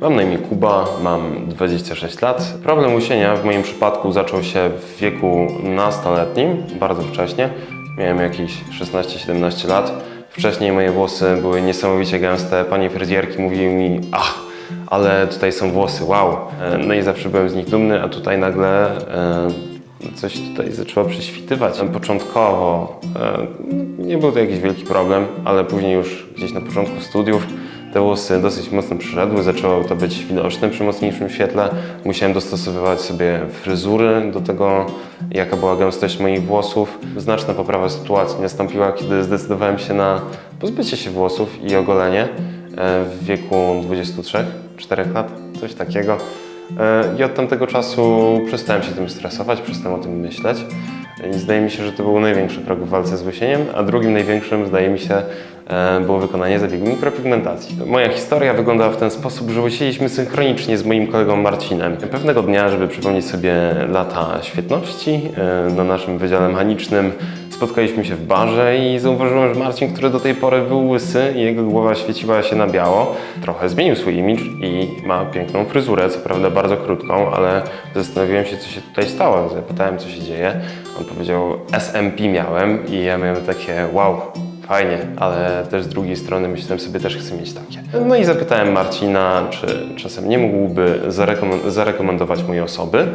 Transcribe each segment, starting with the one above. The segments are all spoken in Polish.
Mam na imię Kuba, mam 26 lat. Problem łysienia w moim przypadku zaczął się w wieku nastoletnim, bardzo wcześnie. Miałem jakieś 16-17 lat. Wcześniej moje włosy były niesamowicie gęste. Panie fryzjerki mówiły mi, ach, ale tutaj są włosy, wow. E, No i zawsze byłem z nich dumny, a tutaj nagle e, coś tutaj zaczęło prześwitywać. Początkowo e, nie był to jakiś wielki problem, ale później już gdzieś na początku studiów te włosy dosyć mocno przyszedły, zaczęło to być widoczne przy mocniejszym świetle. Musiałem dostosowywać sobie fryzury do tego, jaka była gęstość moich włosów. Znaczna poprawa sytuacji nastąpiła, kiedy zdecydowałem się na pozbycie się włosów i ogolenie e, w wieku 23-4 lat, coś takiego. E, I od tamtego czasu przestałem się tym stresować, przestałem o tym myśleć. I zdaje mi się, że to był największy krok w walce z łysieniem, a drugim największym, zdaje mi się, było wykonanie zabiegu mikropigmentacji. Moja historia wyglądała w ten sposób, że łysieliśmy synchronicznie z moim kolegą Marcinem. Pewnego dnia, żeby przypomnieć sobie lata świetności e, na naszym wydziale mechanicznym, spotkaliśmy się w barze i zauważyłem, że Marcin, który do tej pory był łysy i jego głowa świeciła się na biało, trochę zmienił swój imidż i ma piękną fryzurę, co prawda bardzo krótką, ale zastanowiłem się, co się tutaj stało. Zapytałem, co się dzieje. On powiedział, SMP miałem i ja miałem takie, wow, fajnie, ale też z drugiej strony myślałem sobie, też chcę mieć takie. No i zapytałem Marcina, czy czasem nie mógłby zarekomen- zarekomendować mojej osoby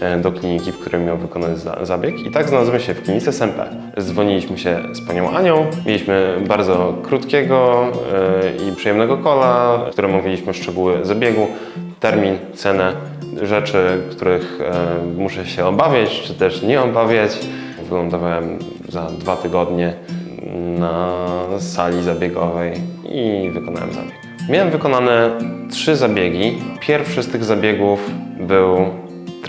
e, do kliniki, w której miał wykonać za- zabieg. I tak znalazłem się w klinice SMP. Dzwoniliśmy się z panią Anią. Mieliśmy bardzo krótkiego e, i przyjemnego kola, w którym mówiliśmy szczegóły zabiegu, termin, cenę, rzeczy, których e, muszę się obawiać, czy też nie obawiać. Wylądowałem za dwa tygodnie na sali zabiegowej i wykonałem zabieg. Miałem wykonane trzy zabiegi. Pierwszy z tych zabiegów był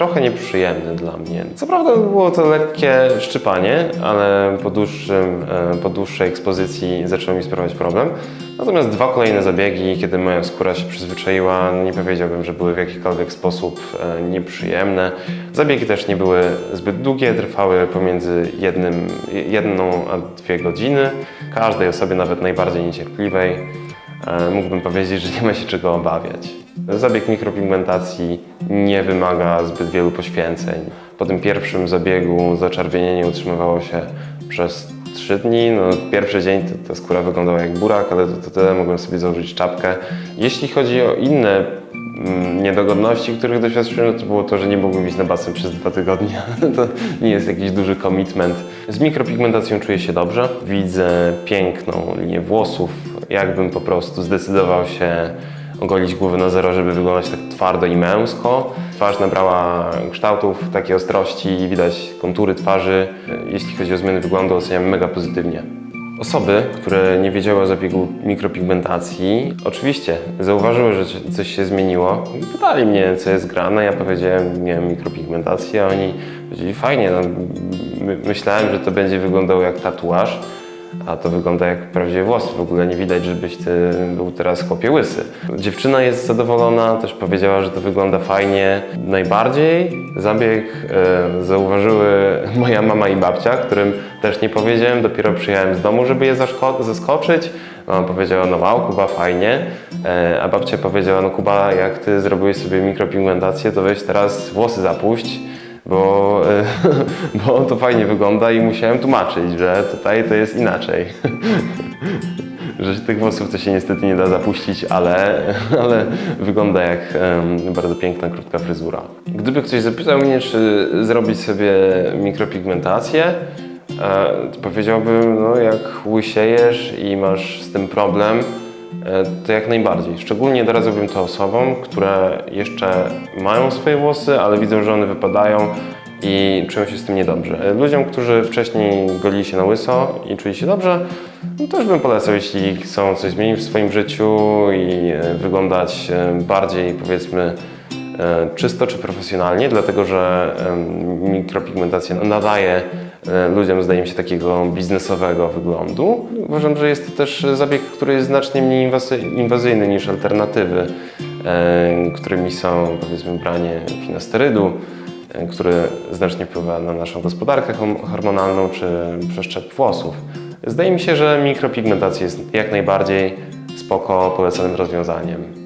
trochę nieprzyjemny dla mnie. Co prawda było to lekkie szczypanie, ale po, dłuższym, e, po dłuższej ekspozycji zaczęło mi sprawiać problem. Natomiast dwa kolejne zabiegi, kiedy moja skóra się przyzwyczaiła, nie powiedziałbym, że były w jakikolwiek sposób e, nieprzyjemne. Zabiegi też nie były zbyt długie, trwały pomiędzy jednym, jedną a dwie godziny. Każdej osobie, nawet najbardziej niecierpliwej, mógłbym powiedzieć, że nie ma się czego obawiać. Zabieg mikropigmentacji nie wymaga zbyt wielu poświęceń. Po tym pierwszym zabiegu zaczerwienienie utrzymywało się przez 3 dni. No, pierwszy dzień ta skóra wyglądała jak burak, ale to, to tyle, mogłem sobie założyć czapkę. Jeśli chodzi o inne niedogodności, których doświadczyłem, to było to, że nie mogłem iść na basen przez dwa tygodnie. To nie jest jakiś duży commitment. Z mikropigmentacją czuję się dobrze. Widzę piękną linię włosów, jakbym po prostu zdecydował się ogolić głowę na zero, żeby wyglądać tak twardo i męsko. Twarz nabrała kształtów, takiej ostrości, widać kontury twarzy. Jeśli chodzi o zmiany wyglądu, oceniam mega pozytywnie. Osoby, które nie wiedziały o zabiegu mikropigmentacji, oczywiście zauważyły, że coś się zmieniło. Pytali mnie, co jest grane. Ja powiedziałem, miałem mikropigmentację, a oni powiedzieli, fajnie, no, my, myślałem, że to będzie wyglądało jak tatuaż. A to wygląda jak prawdziwe włosy. W ogóle nie widać, żebyś ty był teraz chłopie łysy. Dziewczyna jest zadowolona, też powiedziała, że to wygląda fajnie. Najbardziej zabieg e, zauważyły moja mama i babcia, którym też nie powiedziałem. Dopiero przyjechałem z domu, żeby je zaskoczyć. Mama powiedziała, no wow, Kuba, fajnie. E, a babcia powiedziała, no Kuba, jak ty zrobiłeś sobie mikropigmentację, to weź teraz włosy zapuść bo, e, bo to fajnie wygląda i musiałem tłumaczyć, że tutaj to jest inaczej. że tych włosów to się niestety nie da zapuścić, ale, ale wygląda jak bardzo piękna, krótka fryzura. Gdyby ktoś zapytał mnie, czy zrobić sobie mikropigmentację, e, to powiedziałbym, no jak łysiejesz i masz z tym problem, To jak najbardziej. Szczególnie doradzałbym to osobom, które jeszcze mają swoje włosy, ale widzą, że one wypadają i czują się z tym niedobrze. E, Ludziom, którzy wcześniej golili się na łyso i czuli się dobrze, no też bym polecał, jeśli chcą coś zmienić w swoim życiu i e, wyglądać e, bardziej, powiedzmy, e, czysto czy profesjonalnie, dlatego że mikropigmentacja nadaje e, ludziom, zdaje mi się, takiego biznesowego wyglądu. Uważam, że jest to też zabieg, który jest znacznie mniej inwazyjny niż alternatywy, e, którymi są powiedzmy branie finasterydu, e, który znacznie wpływa na naszą gospodarkę hormonalną czy przeszczep włosów. Zdaje mi się, że mikropigmentacja jest jak najbardziej spoko polecanym rozwiązaniem.